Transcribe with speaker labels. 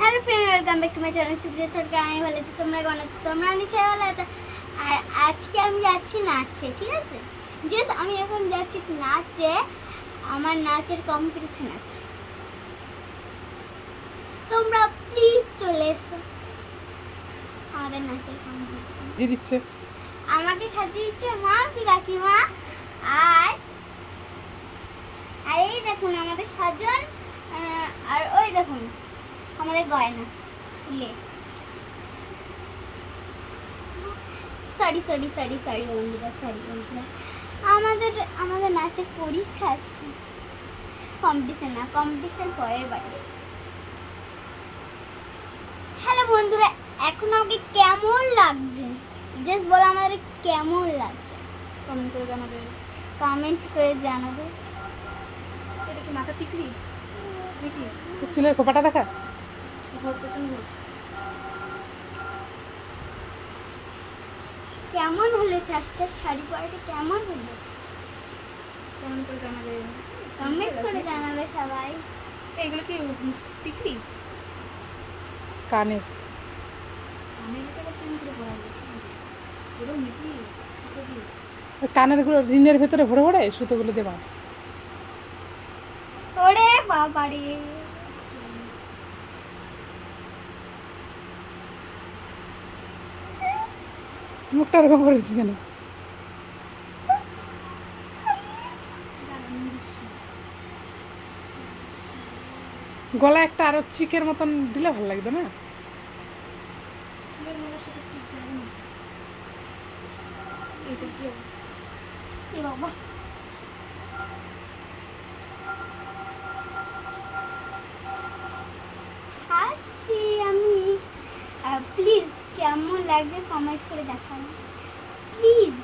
Speaker 1: Hello friend welcome back to my channel Supriya Sarkar আমি ভালো আছি তোমরা কেমন আছো? তোমরা নিশ্চয়ই ভালো আছো। আর আজকে আমি যাচ্ছি নাচে ঠিক আছে? জাস্ট আমি এখন যাচ্ছি নাচে আমার নাচের কম্পিটিশন আছে। তোমরা প্লিজ চলে এসো। আমাদের নাচের কম্পিটিশন
Speaker 2: দিচ্ছে।
Speaker 1: আমাকে সাজিয়ে দিচ্ছে মা কি কাকিমা? আর এই দেখুন আমাদের সাজন আহ, আর ওই দেখুন আমাদের গয়না ফুলের। সরি সরি সরি সরি বন্ধুরা সরি বন্ধুরা। আমাদের আমাদের নাচের পরীক্ষা আছে। কম্পিটিশন না কম্পিটিশন পরের বাড়ি হ্যালো বন্ধুরা এখন আমাকে কেমন লাগছে? জাস্ট বলো আমাদের কেমন লাগছে।
Speaker 2: কমেন্ট করে জানাবে।
Speaker 1: কমেন্ট করে জানাবে।
Speaker 2: এটা কি মাথা টিকলি দেখি চুলের খোপাটা দেখা?
Speaker 1: কেমন হলে চাষটা? শাড়ি পরাটা কেমন হলো?
Speaker 2: কমেন্ট করে জানাবে?
Speaker 1: কমেন্ট করে জানাবে সবাই।
Speaker 2: এগুলো কি টিকলি কানের। কানেরগুলো রিনের ভেতরে ভরে ভরে সুতোগুলো দেবা।
Speaker 1: ওরে বাবারে।
Speaker 2: মুখটা ওরকম করেছি কেন? গলা একটা আরও চিকের মতন দিলে ভালো লাগবে না?
Speaker 1: আমি। প্লিজ কেমন লাগছে কমেন্ট করে দেখান প্লিজ